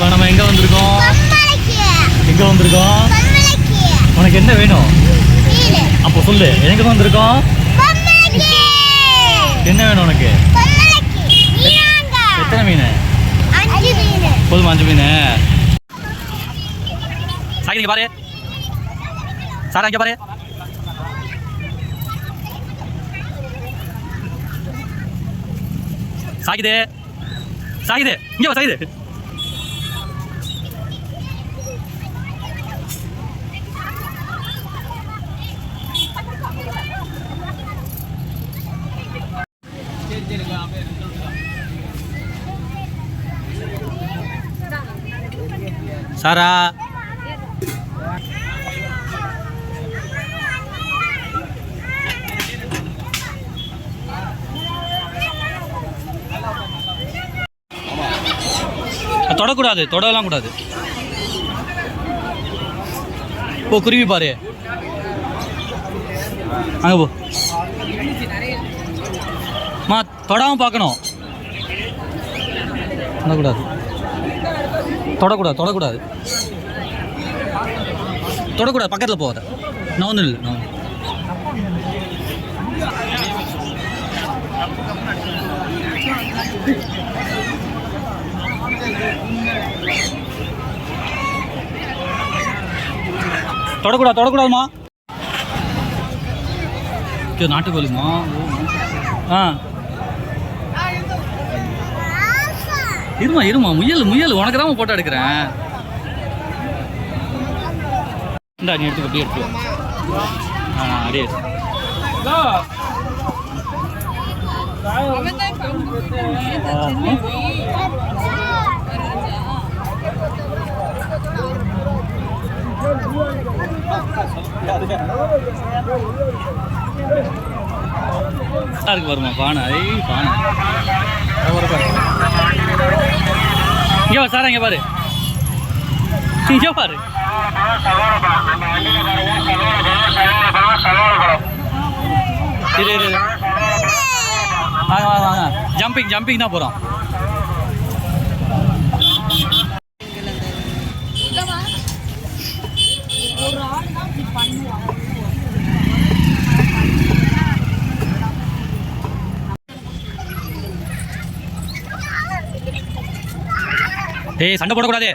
இப்போ நம்ம எங்கே வந்திருக்கோம்? எங்கே வந்திருக்கோம்? உனக்கு என்ன வேணும்? அப்போ சொல்லு எங்கே வந்திருக்கோம்? என்ன வேணும் உனக்கு? எத்தனை மீன்? போதுமா அஞ்சு மீன். சாகி பாரு. சாரா இங்க பாரு. சாகிதே சாகிதே இங்க சாகிதே சாரா. தொடக்கூடாது தொடலாம் கூடாது. போ குருவி பாரு. அங்க போ. மா தொடாம பார்க்கணும். தொடக்கூடாது. தொடக்கூடாது தொடக்கூடாது. தொடக்கூடாது பக்கத்தில் போகாத. நான் ஒன்றும் இல்லை நான் தொடக்கூடாது தொடக்கூடாதுமா இது நாட்டுக்கோழிமா ஆ. இருமா இருமா முயல் முயல் உனக்கு தான் போட்டோ எடுக்கிறேன். இந்தா நீ எடுத்து அப்படியே எடுத்து. ஆ அப்படியே இருக்கு பாருமா பானை? பானை. இங்கே வா சாரா இங்க பாரு இங்கே பாரு இரு இரு வாங்க வாங்க வாங்க ஜம்பிங் ஜம்பிங் தான் போகிறோம் ஏய் சண்டை போடக்கூடாது.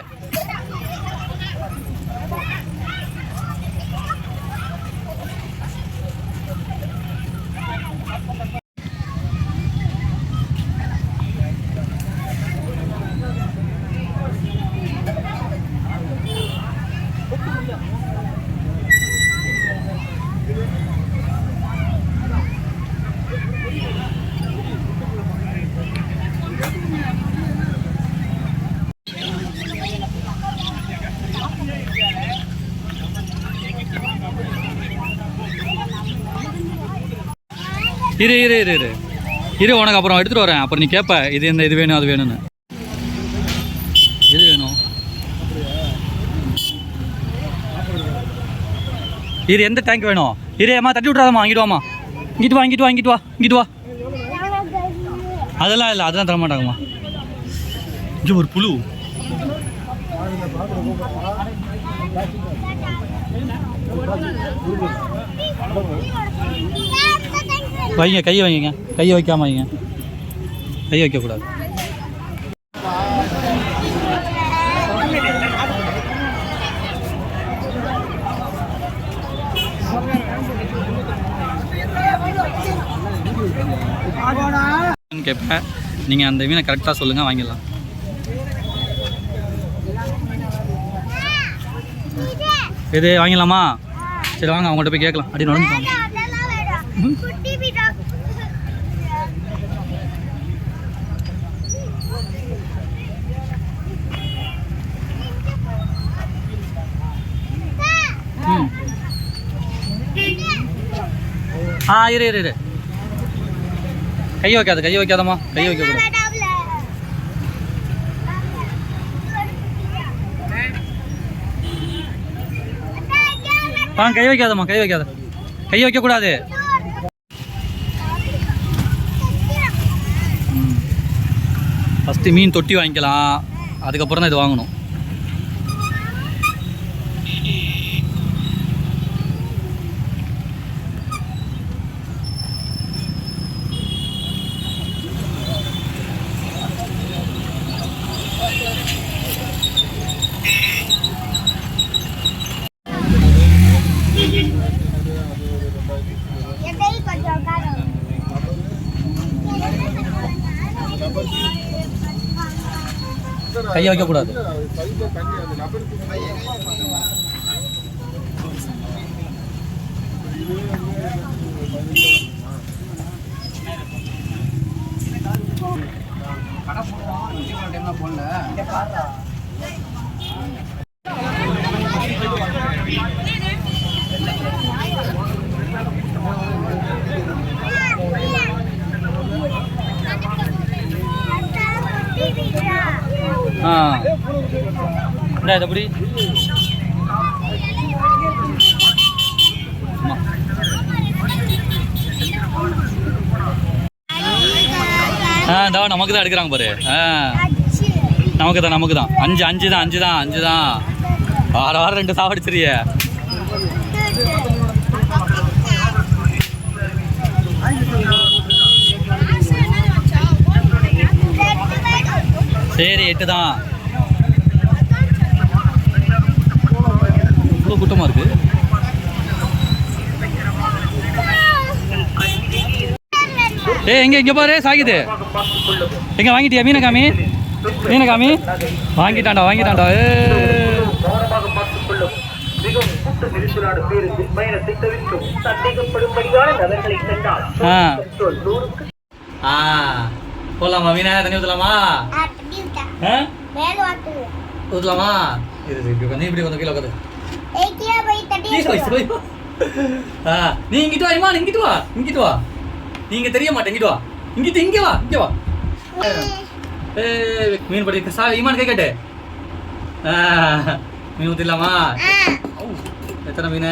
இரு இரு இரு இரு. இரு உனக்கு அப்புறம் எடுத்துகிட்டு வரேன். அப்புறம் நீ கேட்ப இது இந்த இது வேணும் அது வேணும்னு. எது வேணும்? இரு எந்த டேங்க் வேணும்? இரு அம்மா தட்டி விட்றாதம்மா வாங்கிட்டு இங்கிட்டு வா இங்கிட்டு வா இங்கிட்டு வா இங்கிட்டு வா. அதெல்லாம் இல்லை அதெல்லாம் தர மாட்டாங்கம்மா. இங்கே ஒரு புழு. வைங்க கையை வைங்க கையை வைக்காம வைங்க. கையை வைக்கக்கூடாது. கேட்பேன். நீங்கள் அந்த மீனை கரெக்டாக சொல்லுங்கள் வாங்கிடலாம். இது வாங்கிடலாமா? சரி வாங்க அவங்கள்ட்ட போய் கேட்கலாம். அப்படி நடந்துப்பாங்க அதெல்லாம் வேணும் குட்டி மீனா ம் ஆ இரு இரு இரு. கை வைக்காத கை வைக்காதம்மா. கை வைக்கக்கூடாது ஆ கை வைக்காதம்மா கை வைக்காத. கை வைக்கக்கூடாது ஃபஸ்ட்டு மீன் தொட்டி வாங்கிக்கலாம். அதுக்கப்புறம் தான் இது வாங்கணும். கையை வைக்கக்கூடாது. கடை போடுவோம் போடல. இந்த இதை எப்படி ஆ இந்த நமக்கு தான் எடுக்கிறாங்க பாரு. ஆ. நமக்கு தான் நமக்கு தான் அஞ்சு அஞ்சு தான் அஞ்சு தான் அஞ்சு தான் வார வாரம் ரெண்டு சாவடிச்சிருய சரி எட்டு தான் இவ்வளோ கூட்டமாக இருக்குது ஏ எங்கே இங்கே பாரு சாகிது. எங்கே வாங்கிட்டியா? மீனகாமி? மீனகாமி? வாங்கிட்டாண்டா வாங்கிட்டாண்டா ஏ போலாமா மீனா? தண்ணி ஊற்றலாமா ஆ, தண்ணி ஊத்தா. ஆ மேல வாத்து. ஊற்றலாமா இது இப்படி உட்காந்து இப்படி கொஞ்சம் கீழே உட்காந்து. ஆ நீ இங்கிட்டு வா இம்மா இங்கிட்டு வா இங்கிட்டு வா. நீங்க தெரிய மாட்டேன் இங்கிட்டு வா. இங்கிட்டு இங்க வா இங்க வா. மீன் படி சா இமான் கை கட்டு. மீன் ஊத்திடலாமா. எத்தனை மீன்?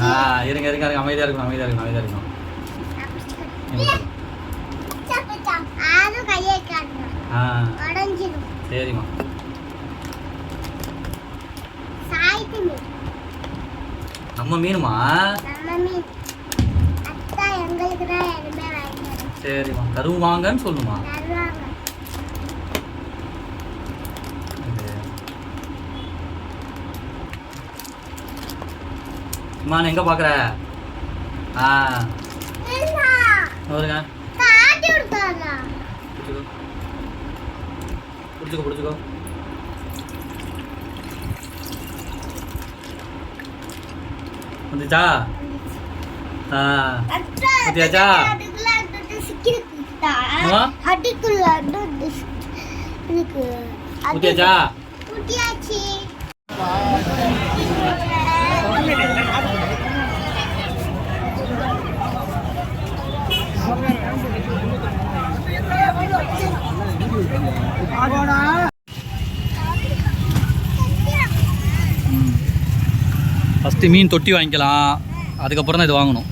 ஆ. இருங்க இருங்க இருங்க அமைதியா இருக்கணும் அமைதியா இருக்கணும் அமைதியா இருக்கணும். ஆ. சரிம்மா. நம்ம மீனுமா. சரிம்மா தருவாங்கன்னு சொல்லுமா தருவாங்க. இது. இமான் எங்க பாக்குற ஆ. பிடிச்சிக்கோ பிடிச்சிக்கோ. வந்துச்சா? ஆ. அத்தா, ஊத்தியாச்சா? அதுக்குள்ள அது சிக்கிருக்குதா? ஆமா. அடிக்குள்ள அது இது இருக்கு. அது- ஊத்தியாச்சா ஊத்தியாச்சு. ஃபஸ்ட்டு மீன் தொட்டி வாங்கிக்கலாம். அதுக்கப்புறம் தான் இது வாங்கணும்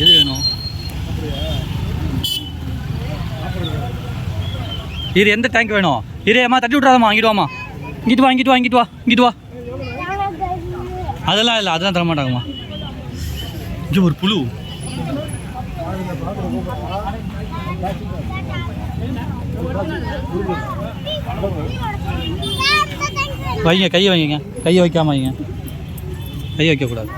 எது வேணும் இது எந்த டேங்க் வேணும்? இரு அம்மா தட்டி விட்றாதம்மா வாங்கிட்டு வாம்மா. இங்கிட்டு வா இங்கிட்டு வா இங்கிட்டு வா இங்கிட்டு வா. அதெல்லாம் இல்லை அதெல்லாம் தர மாட்டாங்கம்மா இங்கே ஒரு புழு. வைங்க. கையை வைங்க கையை வைக்காம வைங்க. கையை வைக்கக்கூடாது.